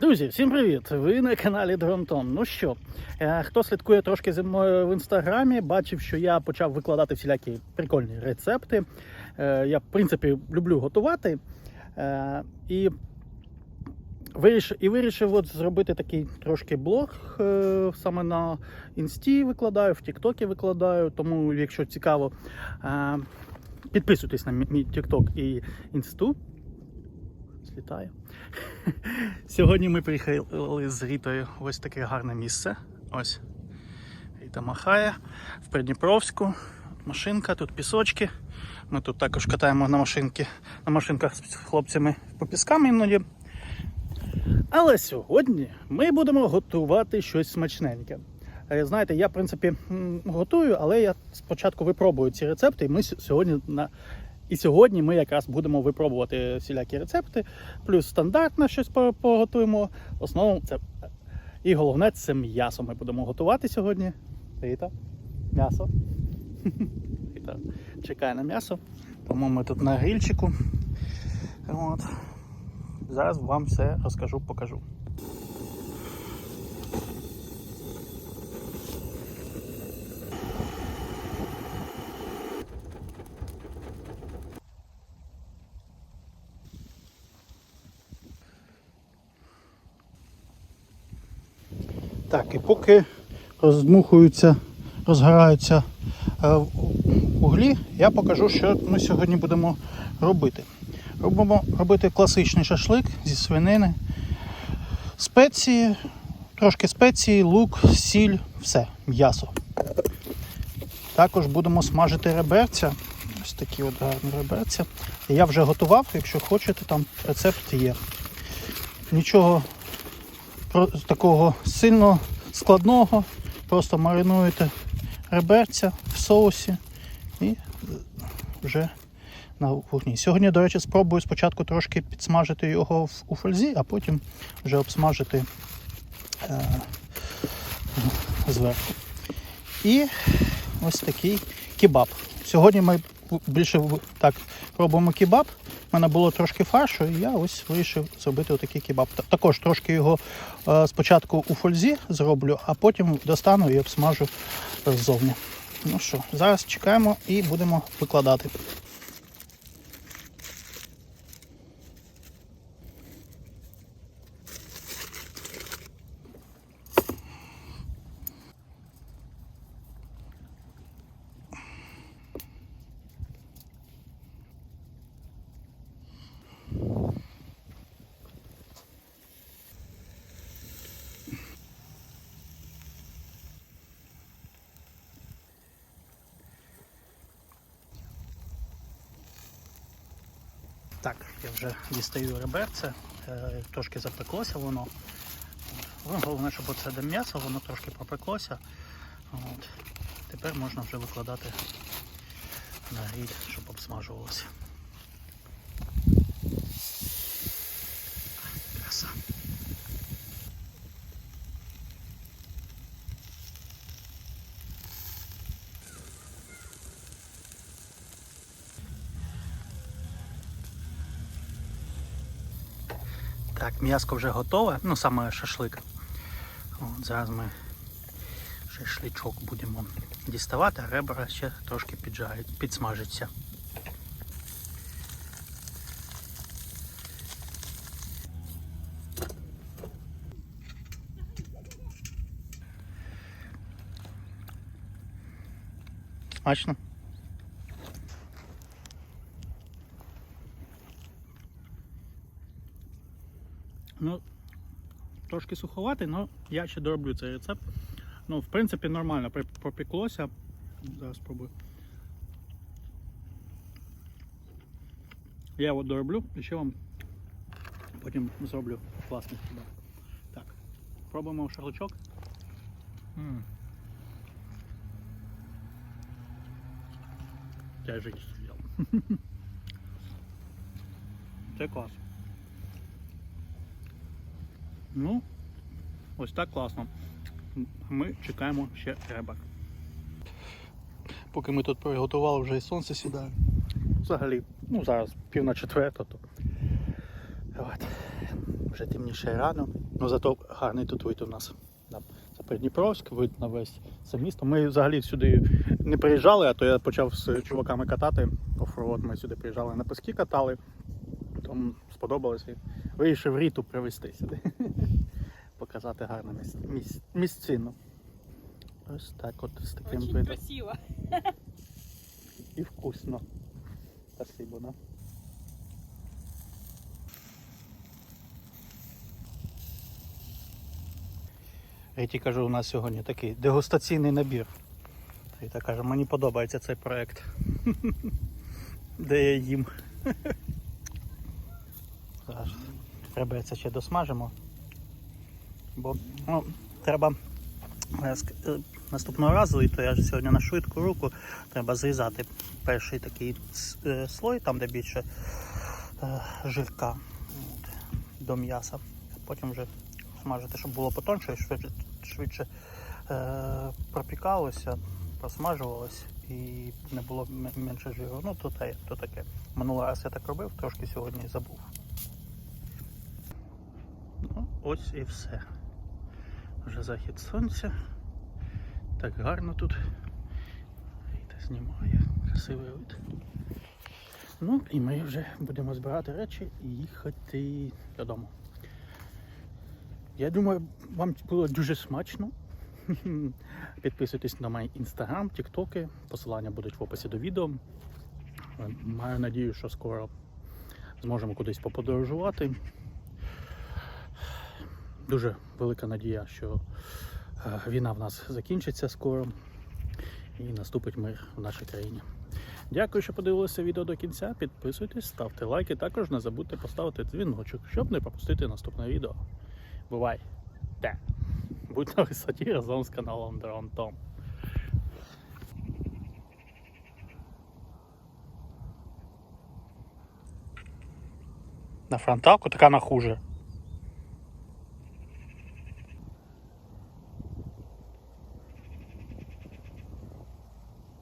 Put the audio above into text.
Друзі, всім привіт! Ви на каналі Дронтон. Ну що, е, хто слідкує трошки зі мною в інстаграмі, бачив, що я почав викладати всілякі прикольні рецепти. Е, Я, в принципі, люблю готувати. Е, І вирішив, і вирішив от зробити такий трошки блог. Саме на інсті викладаю, в Тіктокі викладаю. Тому, якщо цікаво, підписуйтесь на мій Тікток і інсту. Слітаю. Сьогодні ми приїхали з Рітою в ось таке гарне місце. Ось Ріта махає в Придніпровську. Машинка, тут пісочки. Ми тут також катаємо на машинки, на машинках з хлопцями по піскам іноді. Але сьогодні ми будемо готувати щось смачненьке. Е, Знаєте, я в принципі готую, але я спочатку випробую ці рецепти, і ми сьогодні на і сьогодні ми якраз будемо випробувати всілякі рецепти, плюс стандартно щось поготуємо. В основному це і головне це м'ясо. Ми будемо готувати сьогодні. Рита, м'ясо. Рита чекає на м'ясо. Тому ми тут на грильчику. От. Зараз вам все розкажу, покажу. Так, і поки роздмухуються, розгораються е, углі, я покажу, що ми сьогодні будемо робити. Робимо робити класичний шашлик зі свинини, спеції, трошки спеції, лук, сіль, все, м'ясо. Також будемо смажити реберця. Ось такі от гарні реберця. Я вже готував, якщо хочете, там рецепт є. Нічого такого сильно складного. Просто маринуєте реберця в соусі і вже на вогні. Сьогодні, до речі, спробую спочатку трошки підсмажити його у фользі, а потім вже обсмажити е, зверху. І ось такий кебаб. Сьогодні ми більше так робимо кебаб. У мене було трошки фаршу, і я ось вирішив зробити отакий кебаб. Також трошки його е, спочатку у фользі зроблю, а потім достану і обсмажу ззовні. Ну що, зараз чекаємо і будемо викладати. Так, я вже дістаю реберце, е, трошки запеклося воно. Головне, щоб оце де м'ясо, воно трошки пропеклося. От. Тепер можна вже викладати на гріль, щоб обсмажувалося. Так, м'яско вже готове, ну саме шашлик. От, зараз ми шашличок будемо діставати, а ребра ще трошки піджарять, підсмажаться. Смачно. Ну, трошки суховатий, але я ще дороблю цей рецепт. Ну, в принципі, нормально пропеклося. Зараз спробую. Я його дороблю і ще вам потім зроблю класний хіба. Так, пробуємо шашличок. Я. Це клас. Ну, ось так класно. Ми чекаємо ще ребак. Поки ми тут приготували, вже і сонце сідає. Взагалі, ну зараз пів на четверта, то. От. Вже темніше рано, ну зато гарний тут вид у нас. Це Придніпровськ, вид на весь це місто. Ми взагалі сюди не приїжджали, а то я почав з чуваками катати оффроуд. Ми сюди приїжджали на пески катали. Тому сподобалось і вирішив Ріту привезти сюди. Показати гарне місць, місць, місцину. Ось так от з таким Очень видом. красиво. І вкусно. Спасибо, да. Риті кажу, у нас сьогодні такий дегустаційний набір. Рита каже, мені подобається цей проект. Де я їм. Зараз Реберця ще досмажимо. Бо ну, треба е, е, наступного разу, і то я ж сьогодні на швидку руку, треба зрізати перший такий е, слой, там де більше жирка до м'яса. Потім вже смажити, щоб було потонше і швидше, швидше пропікалося, просмажувалось і не було менше жиру. Ну, то, те, то таке. Минулий раз я так робив, трошки сьогодні забув. Ну, ось і все. Вже захід сонця. Так гарно тут. Вийде знімає. Красивий вид. Ну і ми вже будемо збирати речі і їхати додому. Я думаю, вам було дуже смачно. Підписуйтесь на мій інстаграм, тіктоки. Посилання будуть в описі до відео. Маю надію, що скоро зможемо кудись поподорожувати. Дуже велика надія, що е, війна в нас закінчиться скоро і наступить мир в нашій країні. Дякую, що подивилися відео до кінця. Підписуйтесь, ставте лайки. Також не забудьте поставити дзвіночок, щоб не пропустити наступне відео. Бувай! Те! Будь на висоті разом з каналом Дрон Том. На фронталку така на хуже.